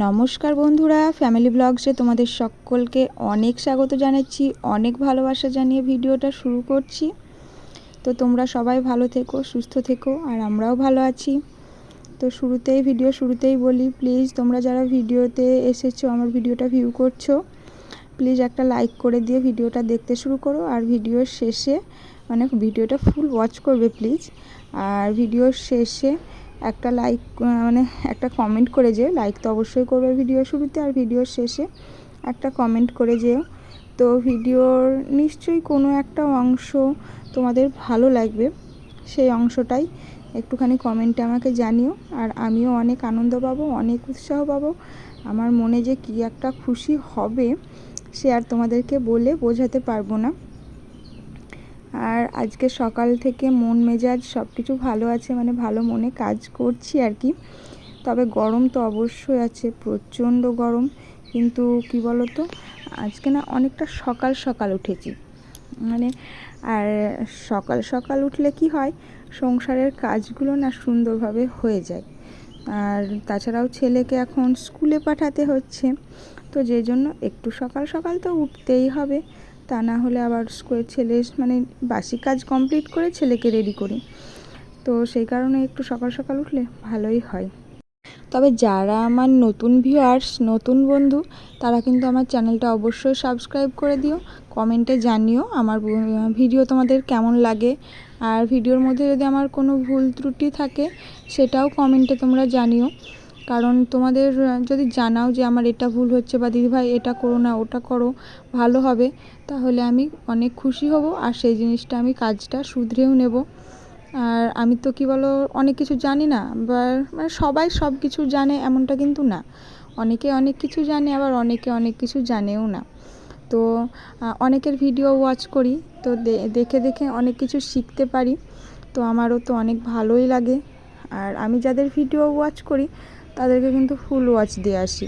নমস্কার বন্ধুরা ফ্যামিলি ব্লগসে তোমাদের সকলকে অনেক স্বাগত জানাচ্ছি, অনেক ভালোবাসা জানিয়ে ভিডিওটা শুরু করছি। তো তোমরা সবাই ভালো থেকো, সুস্থ থেকো, আর আমরাও ভালো আছি। তো শুরুতেই, ভিডিও শুরুতেই বলি প্লিজ তোমরা যারা ভিডিওতে এসেছ, আমার ভিডিওটা ভিউ করছ প্লিজ একটা লাইক করে দিয়ে ভিডিওটা দেখতে শুরু করো, আর ভিডিওর শেষে মানে ভিডিওটা ফুল ওয়াচ করবে প্লিজ আর ভিডিওর শেষে একটা লাইক মানে একটা কমেন্ট করে যেও। লাইক তো অবশ্যই করবে ভিডিও শুরুতে আর ভিডিওর শেষে। একটা কমেন্ট করে যেও। তো ভিডিওর নিশ্চয়ই কোনো একটা অংশ তোমাদের ভালো লাগবে। সেই অংশটাই একটুখানি কমেন্টে আমাকে জানিও। আর আমিও অনেক আনন্দ পাবো, অনেক উৎসাহ পাবো। আমার মনে যে কী একটা খুশি হবে, সে আর তোমাদেরকে বলে বোঝাতে পারব না। আর আজকে সকাল থেকে মন মেজাজ সব কিছু ভালো আছে মানে ভালো মনে কাজ করছি আর কি। তবে গরম তো অবশ্যই আছে, প্রচণ্ড গরম। কিন্তু কি বলো তো আজকে না অনেকটা সকাল সকাল উঠেছি। মানে আর সকাল সকাল উঠলে কি হয়, সংসারের কাজগুলো না সুন্দরভাবে হয়ে যায়। আর তাছাড়াও ছেলেকে এখন স্কুলে পাঠাতে হচ্ছে। তো যে জন্য একটু সকাল সকাল তো উঠতেই হবে। তা না হলে আবার ছেলে মানে বাসি কাজ কমপ্লিট করে ছেলেকে রেডি করি। তো সেই কারণে একটু সকাল সকাল উঠলে ভালোই হয়। তবে যারা আমার নতুন ভিউয়ার্স নতুন বন্ধু, তারা কিন্তু আমার চ্যানেলটা অবশ্যই সাবস্ক্রাইব করে দিও। কমেন্টে জানিও আমার ভিডিও তোমাদের কেমন লাগে। আর ভিডিওর মধ্যে যদি আমার কোনো ভুল ত্রুটি থাকে, সেটাও কমেন্টে তোমরা জানিও। কারণ তোমাদের যদি জানাও যে আমার এটা ভুল হচ্ছে বা দিদিভাই এটা করো না, ওটা করো, ভালো হবে, তাহলে আমি অনেক খুশি হব আর সেই জিনিসটা আমি কাজটা শুধরেও নেব। আর আমি তো কি বলো, অনেক কিছু জানি না বা মানে সবাই সব কিছু জানে এমনটা কিন্তু না। অনেকে অনেক কিছু জানে, আবার অনেকে অনেক কিছু জানেও না। তো অনেকের ভিডিও ওয়াচ করি, তো দেখে দেখে অনেক কিছু শিখতে পারি। তো আমারও তো অনেক ভালোই লাগে। আর আমি যাদের ভিডিও ওয়াচ করি, তাদেরকে কিন্তু ফুল ওয়াচ দিয়ে আসি।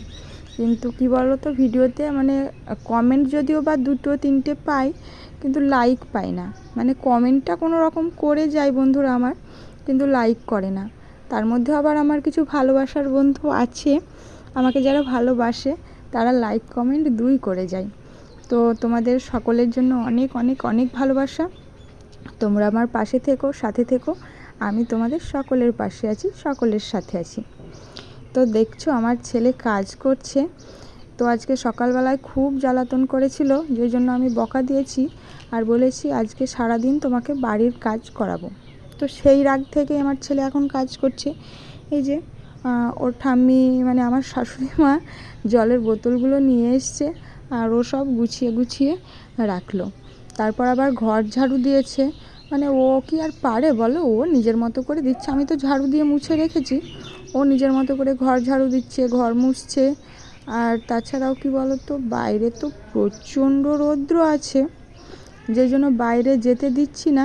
কিন্তু কি বলো তো ভিডিওতে মানে কমেন্ট যদিও বা দুটো তিনটে পাই, কিন্তু লাইক পাই না। মানে কমেন্টটা কোনো রকম করে যায় বন্ধুরা আমার, কিন্তু লাইক করে না। তার মধ্যে আবার আমার কিছু ভালোবাসার বন্ধু আছে, আমাকে যারা ভালোবাসে, তারা লাইক কমেন্ট দুই করে যায়। তো তোমাদের সকলের জন্য অনেক অনেক অনেক ভালোবাসা। তোমরা আমার পাশে থেকো, সাথে থেকো। আমি তোমাদের সকলের পাশে আছি, সকলের সাথে আছি। তো দেখছ, আমার ছেলে কাজ করছে। তো আজকে সকালবেলায় খুব জ্বালাতন করেছিল, যে জন্য আমি বকা দিয়েছি আর বলেছি আজকে সারা দিন তোমাকে বাড়ির কাজ করাবো। তো সেই রাগ থেকে আমার ছেলে এখন কাজ করছে। এই যে ওর ঠাম্মি মানে আমার শাশুড়ি মা জলের বোতলগুলো নিয়ে এসছে আর ও সব গুছিয়ে গুছিয়ে রাখল। তারপর আবার ঘর ঝাড়ু দিয়েছে। মানে ও কি আর পারে বলো? ও নিজের মতো করে দিচ্ছে। আমি তো ঝাড়ু দিয়ে মুছে রেখেছি। ও নিজের মতো করে ঘর ঝাড়ু দিচ্ছে, ঘর মুছছে। আর তাছাড়াও কি বলো তো বাইরে তো প্রচণ্ড রৌদ্র আছে। যে জন্য বাইরে যেতে দিচ্ছি না,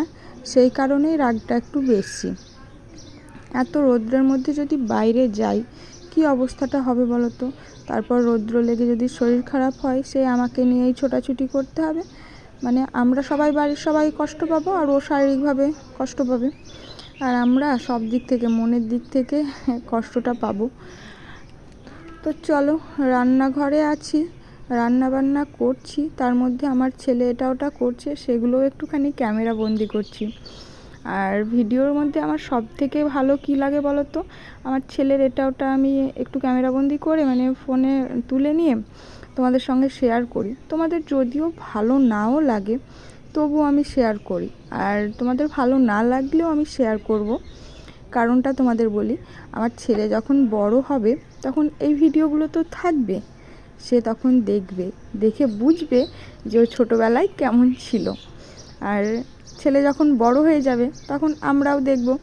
সেই কারণেই রাগটা একটু বেশি। এত রৌদ্রের মধ্যে যদি বাইরে যাই, কি অবস্থাটা হবে বলো তো তারপর রৌদ্র লেগে যদি শরীর খারাপ হয়, সে আমাকে নিয়েই ছোটাছুটি করতে হবে। মানে আমরা সবাই বাড়ির সবাই কষ্ট পাবো আর ও শারীরিকভাবে কষ্ট পাবে। আর আমরা সব দিক থেকে, মনের দিক থেকে কষ্টটা পাবো। তো চলো, রান্নাঘরে আছি রান্না বান্না করছি। তার মধ্যে আমার ছেলে এটা ওটা করছে, সেগুলোও একটুখানি ক্যামেরা বন্দি করছি। আর ভিডিওর মধ্যে আমার সব থেকে ভালো কি লাগে বলো তো আমার ছেলের এটা ওটা আমি একটু ক্যামেরাবন্দি করে মানে ফোনে তুলে নিয়ে তোমাদের সঙ্গে শেয়ার করি। তোমাদের যদিও ভালো নাও লাগে তবু আমি শেয়ার করি। আর তোমাদের ভালো না লাগলেও আমি শেয়ার করব। কারণটা তোমাদের বলি, আমার ছেলে যখন বড় হবে, তখন এই ভিডিওগুলো তো থাকবে। সে তখন দেখবে, দেখে বুঝবে যে ও ছোটোবেলায় কেমন ছিল। আর ছেলে যখন বড় হয়ে যাবে, তখন আমরাও দেখব,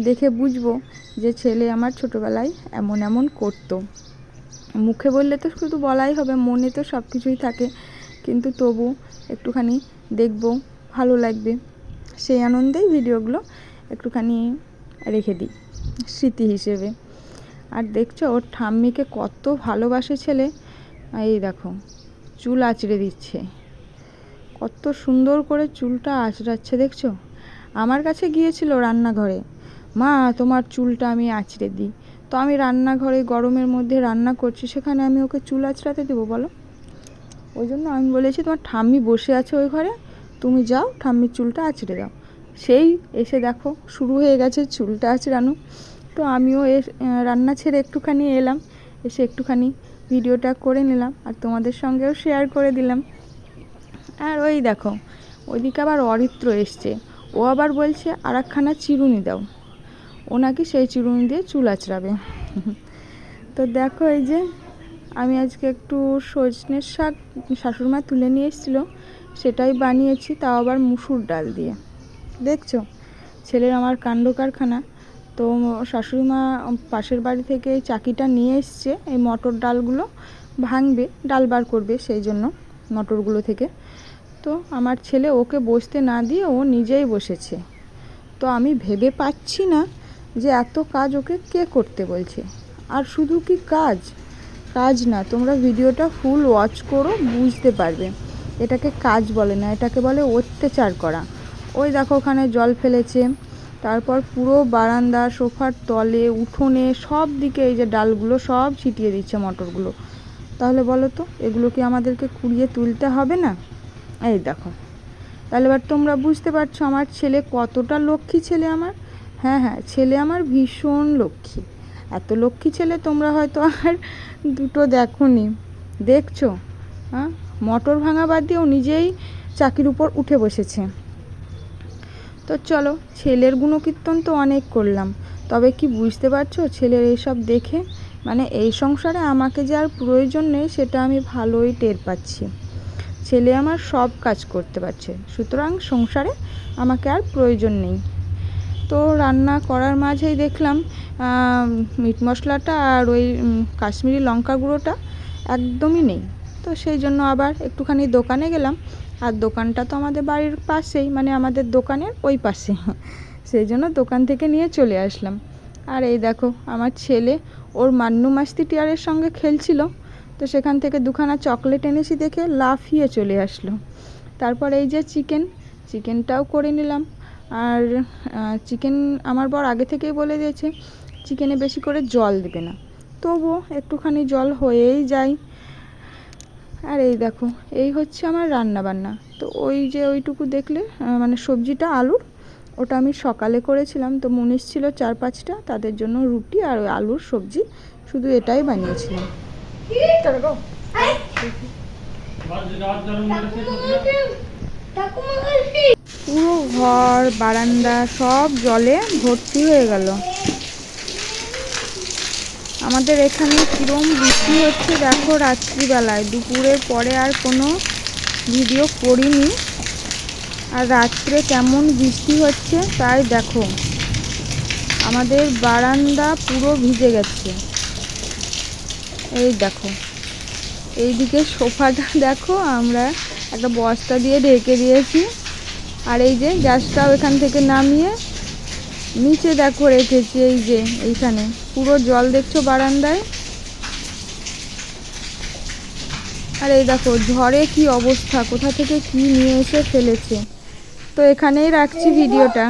দেখে বুঝব যে ছেলে আমার ছোটোবেলায় এমন এমন করতো। মুখে বললে তো শুধু বলাই হবে, মনে তো সব কিছুই থাকে। কিন্তু তবু একটুখানি দেখব, ভালো লাগবে। সেই আনন্দেই ভিডিওগুলো একটুখানি রেখে দিই, স্মৃতি হিসেবে। আর দেখছ, ওর ঠাম্মিকে কত ভালোবাসে ছেলে। এই দেখো, চুল আঁচড়ে দিচ্ছে। কত সুন্দর করে চুলটা আঁচড়াচ্ছে, দেখছ? আমার কাছে গিয়েছিল রান্নাঘরে, মা, তোমার চুলটা আমি আঁচড়ে দিই। তো আমি রান্নাঘরে গরমের মধ্যে রান্না করছি, সেখানে আমি ওকে চুল আঁচড়াতে দেবো, বলো। ওই জন্য আমি বলেছি, তোমার ঠাম্মি বসে আছে ওই ঘরে, তুমি যাও, ঠাম্মির চুলটা আঁচড়ে দাও। সেই এসে দেখো, শুরু হয়ে গেছে চুলটা আঁচড়ানো। তো আমিও এ রান্না ছেড়ে একটুখানি এলাম, এসে একটুখানি ভিডিওটা করে নিলাম, আর তোমাদের সঙ্গেও শেয়ার করে দিলাম। আর ওই দেখো ওইদিকে আবার অরিত্র এসছে। ও আবার বলছে আর একখানা চিরুনি দাও। ও নাকি সেই চিরুনি দিয়ে চুল আঁচড়াবে। তো দেখো এই যে, আমি আজকে একটু সজনের শাক শাশুড়মা তুলে নিয়ে এসেছিল, সেটাই বানিয়েছি, তাও আবার মুসুর ডাল দিয়ে। দেখছ? ছেলের আমার কাণ্ড কারখানা। তো শাশুড়িমা পাশের বাড়ি থেকে এই চাকিটা নিয়ে এসছে, এই মটর ডালগুলো ভাঙবে, ডাল বার করবে সেই জন্য মটরগুলো থেকে। তো আমার ছেলে ওকে বসতে না দিয়ে ও নিজেই বসেছে। তো আমি ভেবে পাচ্ছি না যে এত কাজ ওকে কে করতে বলছে? আর শুধু কি কাজ? কাজ না, তোমরা ভিডিওটা ফুল ওয়াচ করো, বুঝতে পারবে। এটাকে কাজ বলে না, এটাকে বলে অত্যাচার করা। ওই দেখো ওখানে জল ফেলেছে, তারপর পুরো বারান্দা, সোফার তলে, উঠোনে, সব দিকে এই যে ডালগুলো সব ছিটিয়ে দিচ্ছে মটরগুলো। তাহলে বলো তো, এগুলো কি আমাদেরকে কুড়িয়ে তুলতে হবে না? এই দেখো। তাহলে এবার তোমরা বুঝতে পারছ আমার ছেলে কতটা লক্ষ্মী ছেলে আমার। হ্যাঁ হ্যাঁ ছেলে আমার ভীষণ লক্ষ্মী। এত লক্ষ্মী ছেলে তোমরা হয়তো আর দুটো দেখোনি। দেখছ? হ্যাঁ মটর ভাঙা বাদ দিয়েও নিজেই চাকির উপর উঠে বসেছে। তো চলো, ছেলের গুণকীর্তন তো অনেক করলাম। তবে কি বুঝতে পারছ, ছেলের এইসব দেখে? মানে এই সংসারে আমাকে যে আর প্রয়োজন নেই, সেটা আমি ভালোই টের পাচ্ছি। ছেলে আমার সব কাজ করতে পারছে। সুতরাং সংসারে আমাকে আর প্রয়োজন নেই। তো রান্না করার মাঝেই দেখলাম মিট মশলাটা আর ওই কাশ্মীরি লঙ্কা গুঁড়োটা একদমই নেই। তো সেই জন্য আবার একটুখানি দোকানে গেলাম, আর দোকানটা তো আমাদের বাড়ির পাশেই মানে আমাদের দোকানের ওই পাশে। সেই জন্য দোকান থেকে নিয়ে চলে আসলাম। আর এই দেখো, আমার ছেলে ওর মান্নু মাস্তি টিয়ারের সঙ্গে খেলছিল, তো সেখান থেকে দুখানা চকলেট এনেছি দেখে লাফিয়ে চলে আসলো। তারপর এই যে চিকেন, চিকেনটাও করে নিলাম। আর চিকেন আমার বর আগে থেকেই বলে দিয়েছে চিকেনে বেশি করে জল দেবে না। তবুও একটুখানি জল হয়েই যায়। আর এই দেখো, এই হচ্ছে আমার রান্না বান্না। তো ওই যে ওইটুকু দেখলে মানে সবজিটা আলুর ওটা আমি সকালে করেছিলাম। তো মুনিশ ছিল চার পাঁচটা, তাদের জন্য রুটি আর ওই আলুর সবজি। শুধু এটাই বানিয়েছিলাম। পুরো ঘর, বারান্দা, সব জলে ভর্তি হয়ে গেল। আমাদের এখানে কিরম বৃষ্টি হচ্ছে দেখো রাত্রিবেলায়। দুপুরের পরে আর কোনো ভিডিও করিনি। আর রাত্রে কেমন বৃষ্টি হচ্ছে তাই দেখো। আমাদের বারান্দা পুরো ভিজে গেছে। এই দেখো। এইদিকে সোফাটা দেখো, আমরা একটা বস্তা দিয়ে ঢেকে দিয়েছি। আর এই যে গ্যাসটাও এখান থেকে নামিয়ে নিচে দেখো রেখেছি এই যে এইখানে। পুরো জল দেখছ বারান্দায়? আর এই দেখো ঝড়ে কি অবস্থা? কোথা থেকে কি নিয়ে এসে ফেলেছে? তো এখানেই রাখছি ভিডিওটা।